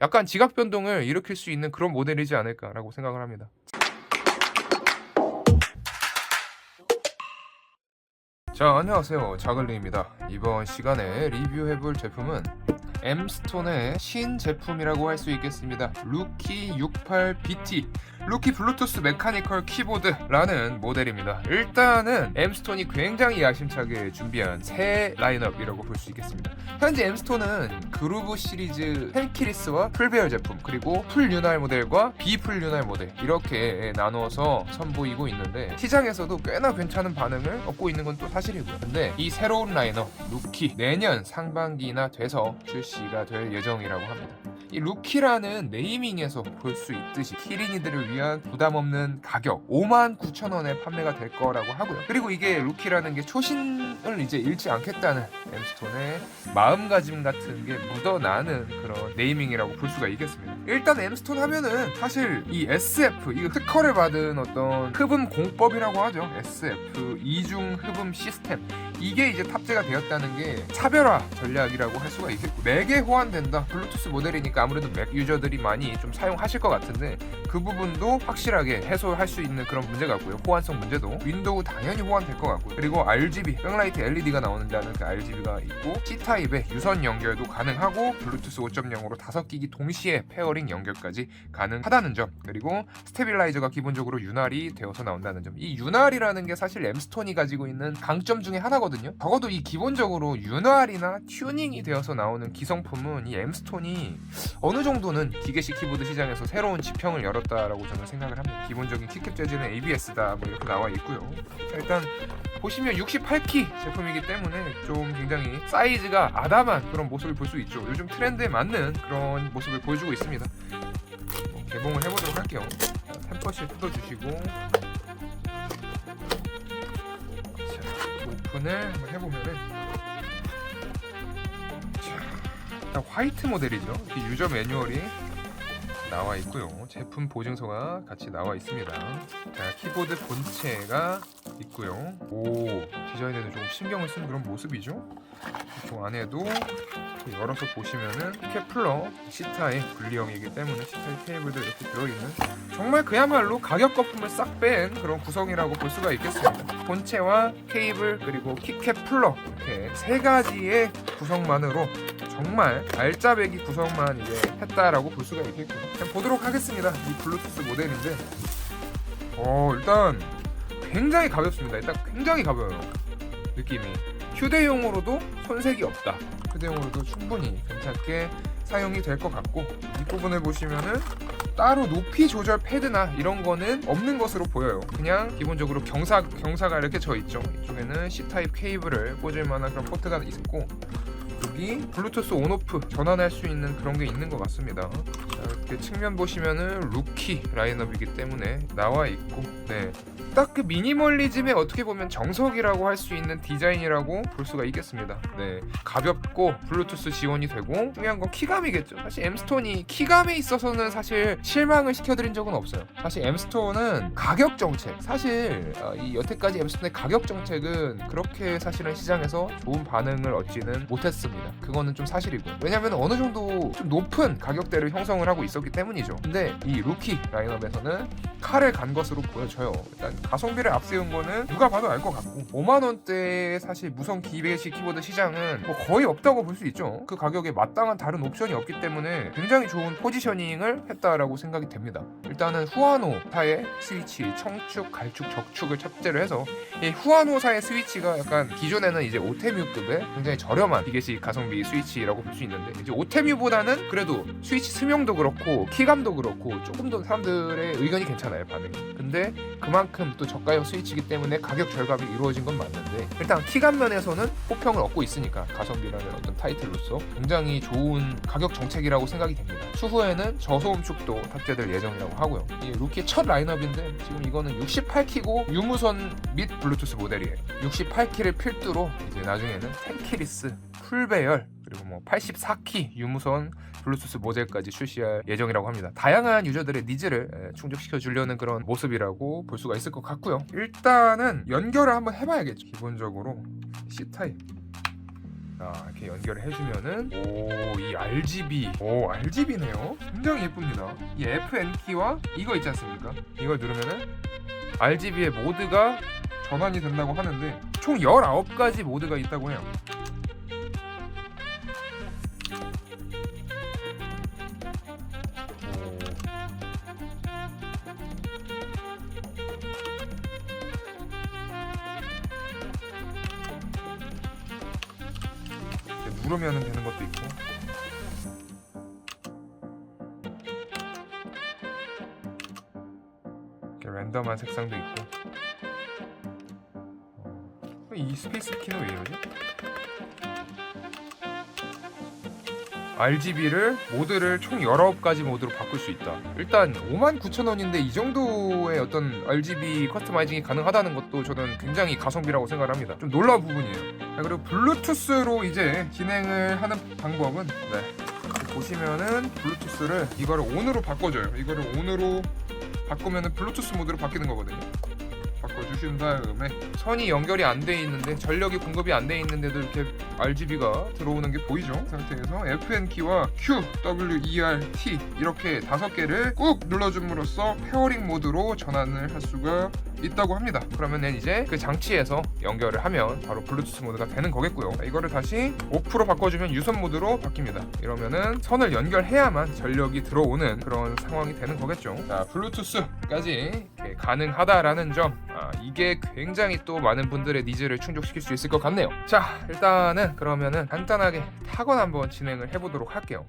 약간 지각 변동을 일으킬 수 있는 그런 모델이지 않을까라고 생각을 합니다. 자 안녕하세요 자글리입니다 이번 시간에 리뷰해볼 제품은 엠스톤의 신제품이라고 할 수 있겠습니다. 루키 68BT 루키 블루투스 메카니컬 키보드라는 모델입니다. 일단은 엠스톤이 굉장히 야심차게 준비한 새 라인업이라고 볼 수 있겠습니다. 현재 엠스톤은 그루브 시리즈 헬키리스와 풀배열 제품 그리고 풀 윤활 모델과 비풀 윤활 모델 이렇게 나누어서 선보이고 있는데 시장에서도 꽤나 괜찮은 반응을 얻고 있는 건 또 사실이고요. 근데 이 새로운 라인업 루키 내년 상반기나 돼서 출시 가 될 예정이라고 합니다. 이 루키라는 네이밍에서 볼 수 있듯이 키린이들을 위한 부담 없는 가격 59,000원에 판매가 될 거라고 하고요. 그리고 이게 루키라는 게 초신을 이제 잃지 않겠다는 엠스톤의 마음가짐 같은 게 묻어나는 그런 네이밍이라고 볼 수가 있겠습니다. 일단 엠스톤 하면은 사실 이 SF 이 특허를 받은 어떤 흡음 공법이라고 하죠. SF 이중 흡음 시스템 이게 이제 탑재가 되었다는 게 차별화 전략이라고 할 수가 있겠고 맥에 호환된다. 블루투스 모델이니까 아무래도 맥 유저들이 많이 좀 사용하실 것 같은데 그 부분도 확실하게 해소할 수 있는 그런 문제가 있고요. 호환성 문제도 윈도우 당연히 호환될 것 같고요. 그리고 RGB 백라이트 LED가 나오는다는 그 RGB가 있고 C 타입의 유선 연결도 가능하고 블루투스 5.0으로 다섯 기기 동시에 페어링 연결까지 가능하다는 점 그리고 스테빌라이저가 기본적으로 윤활이 되어서 나온다는 점. 이 윤활이라는 게 사실 엠스톤이 가지고 있는 강점 중에 하나거든요. 적어도 이 기본적으로 윤활이나 튜닝이 되어서 나오는 기성품은 이 엠스톤이 어느 정도는 기계식 키보드 시장에서 새로운 지평을 열었다라고 저는 생각을 합니다. 기본적인 키캡 재즈는 ABS다 뭐 이렇게 나와 있고요. 자, 일단 보시면 68키 제품이기 때문에 좀 굉장히 사이즈가 아담한 그런 모습을 볼 수 있죠. 요즘 트렌드에 맞는 그런 모습을 보여주고 있습니다. 뭐 개봉을 해보도록 할게요. 자, 템퍼실 뜯어주시고 자, 오픈을 해보면은 일단 화이트 모델이죠. 이 유저 매뉴얼이 나와 있고요. 제품 보증서가 같이 나와 있습니다. 자, 키보드 본체가 있고요. 오, 디자인에는 조금 신경을 쓴 그런 모습이죠. 이쪽 안에도 열어서 보시면은 케플러 C타입 분리형이기 때문에 C타입 케이블도 이렇게 들어있는 정말 그야말로 가격 거품을 싹 뺀 그런 구성이라고 볼 수가 있겠습니다. 본체와 케이블 그리고 키캡 플러 이렇게 세 가지의 구성만으로 정말 알짜배기 구성만 이제 했다라고 볼 수가 있겠고 그냥 보도록 하겠습니다. 이 블루투스 모델인데 어 일단 굉장히 가볍습니다. 일단 굉장히 가벼워요. 느낌이 휴대용으로도 손색이 없다. 휴대용으로도 충분히 괜찮게 사용이 될 것 같고 이 부분을 보시면은 따로 높이 조절 패드나 이런 거는 없는 것으로 보여요. 그냥 기본적으로 경사 경사가 이렇게 져 있죠. 이쪽에는 C 타입 케이블을 꽂을 만한 그런 포트가 있고 여기 블루투스 온오프 전환할 수 있는 그런 게 있는 것 같습니다. 자, 이렇게 측면 보시면은 루키 라인업이기 때문에 나와 있고, 네. 딱 그 미니멀리즘의 어떻게 보면 정석이라고 할 수 있는 디자인이라고 볼 수가 있겠습니다. 네. 가볍고 블루투스 지원이 되고 중요한 건 키감이겠죠. 사실 엠스톤이 키감에 있어서는 사실 실망을 시켜드린 적은 없어요. 사실 엠스톤은 가격 정책. 사실 어, 이 여태까지 엠스톤의 가격 정책은 그렇게 사실은 시장에서 좋은 반응을 얻지는 못했습니다. 그거는 좀 사실이고. 왜냐하면 어느 정도 좀 높은 가격대를 형성을 하고 있었기 때문이죠. 근데 이 루키 라인업에서는 칼을 간 것으로 보여져요. 일단 가성비를 앞세운 거는 누가 봐도 알 것 같고 5만 원대의 사실 무선 기계식 키보드 시장은 뭐 거의 없다고 볼 수 있죠. 그 가격에 마땅한 다른 옵션이 없기 때문에 굉장히 좋은 포지셔닝을 했다라고 생각이 됩니다. 일단은 후아노사의 스위치 청축, 갈축, 적축을 탑재를 해서 이 후아노사의 스위치가 약간 기존에는 이제 오테뮤급의 굉장히 저렴한 기계식 가성비 스위치라고 볼 수 있는데 이제 오테뮤보다는 그래도 스위치 수명도 그렇고 키감도 그렇고 조금 더 사람들의 의견이 괜찮아요 반응이. 근데 그만큼 또 저가형 스위치이기 때문에 가격 절감이 이루어진 건 맞는데 일단 키감 면에서는 호평을 얻고 있으니까 가성비라는 어떤 타이틀로서 굉장히 좋은 가격 정책이라고 생각이 됩니다. 추후에는 저소음 축도 탑재될 예정이라고 하고요. 이 루키의 첫 라인업인데 지금 이거는 68키고 유무선 및 블루투스 모델이에요. 68키를 필두로 이제 나중에는 10키리스 풀배열 그리고 뭐 84키 유무선 블루투스 모델까지 출시할 예정이라고 합니다. 다양한 유저들의 니즈를 에, 충족시켜 주려는 그런 모습이라고 볼 수가 있을 것 같고요. 일단은 연결을 한번 해봐야겠죠. 기본적으로 C 타입 자 이렇게 연결을 해주면은 오 이 RGB 오 RGB네요 굉장히 예쁩니다 이 FN 키와 이거 있지 않습니까 이걸 누르면은 RGB의 모드가 전환이 된다고 하는데 총 19가지 모드가 있다고 해요 누르면 되는 것도 있고 이렇게 랜덤한 색상도 있고 어, 이 스페이스 키는 왜 이러지? RGB를 모드를 총 19가지 모드로 바꿀 수 있다. 일단 59,000원인데 이 정도의 어떤 RGB 커스터마이징이 가능하다는 것도 저는 굉장히 가성비라고 생각을 합니다. 좀 놀라운 부분이에요. 자, 그리고 블루투스로 이제 진행을 하는 방법은 네. 보시면은 블루투스를 이거를 온으로 바꿔줘요. 이거를 온으로 바꾸면은 블루투스 모드로 바뀌는 거거든요. 바꿔주신 다음에 선이 연결이 안 돼 있는데 전력이 공급이 안 돼 있는데도 이렇게 RGB가 들어오는 게 보이죠? 그 상태에서 FN 키와 Q, W, E, R, T 이렇게 다섯 개를 꾹 눌러줌으로써 페어링 모드로 전환을 할 수가 있다고 합니다. 그러면은 이제 그 장치에서 연결을 하면 바로 블루투스 모드가 되는 거겠고요. 자, 이거를 다시 오프로 바꿔주면 유선 모드로 바뀝니다. 이러면은 선을 연결해야만 전력이 들어오는 그런 상황이 되는 거겠죠. 자, 블루투스까지 가능하다라는 점, 아, 이게 굉장히 또 많은 분들의 니즈를 충족시킬 수 있을 것 같네요. 자, 일단은 그러면은 간단하게 타건 한번 진행을 해보도록 할게요.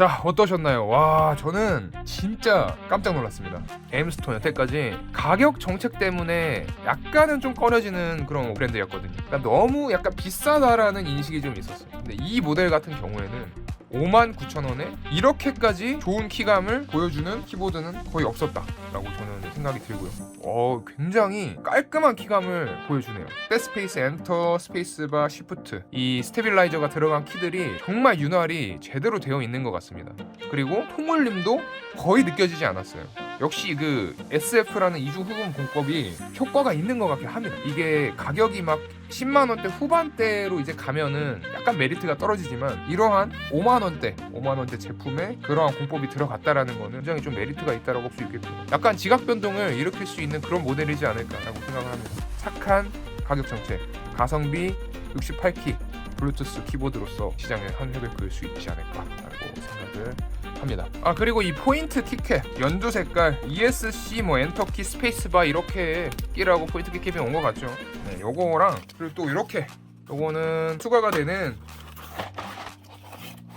자 어떠셨나요? 와 저는 진짜 깜짝 놀랐습니다. 엠스톤 여태까지 가격 정책 때문에 약간은 좀 꺼려지는 그런 브랜드였거든요. 그러니까 너무 약간 비싸다라는 인식이 좀 있었어요. 근데 이 모델 같은 경우에는 59,000원에 이렇게까지 좋은 키감을 보여주는 키보드는 거의 없었다라고 저는 생각이 들고요. 어, 굉장히 깔끔한 키감을 보여주네요. 백스페이스, 엔터, 스페이스바, 시프트 이 스테빌라이저가 들어간 키들이 정말 윤활이 제대로 되어 있는 것 같습니다. 그리고 통울림도 거의 느껴지지 않았어요. 역시 그 SF라는 이중 흡음 공법이 효과가 있는 것 같긴 합니다. 이게 가격이 막 10만 원대 후반대로 이제 가면은 약간 메리트가 떨어지지만 이러한 5만 원대, 5만 원대 제품에 그러한 공법이 들어갔다라는 거는 굉장히 좀 메리트가 있다라고 볼 수 있겠고 약간 지각 변동을 일으킬 수 있는 그런 모델이지 않을까라고 생각을 합니다. 착한 가격 정책, 가성비 68키 블루투스 키보드로서 시장에 한 획을 그을 수 있지 않을까라고 생각을 합니다. 아 그리고 이 포인트 티켓 연두 색깔 ESC 뭐 엔터키 스페이스바 이렇게 끼라고 포인트 티켓이 온 것 같죠. 네, 요거랑 그리고 또 이렇게 요거는 추가가 되는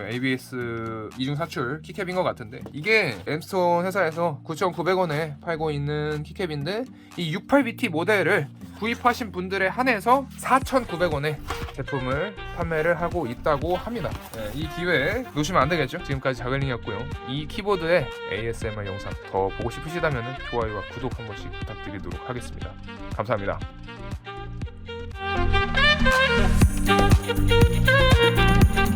ABS 이중 사출 키캡인 것 같은데 이게 엠스톤 회사에서 9,900원에 팔고 있는 키캡인데 이 68BT 모델을 구입하신 분들에 한해서 4,900원에 제품을 판매를 하고 있다고 합니다. 네, 이 기회에 놓치면 안 되겠죠? 지금까지 자글링이었고요. 이 키보드의 ASMR 영상 더 보고 싶으시다면 좋아요와 구독 한 번씩 부탁드리도록 하겠습니다. 감사합니다.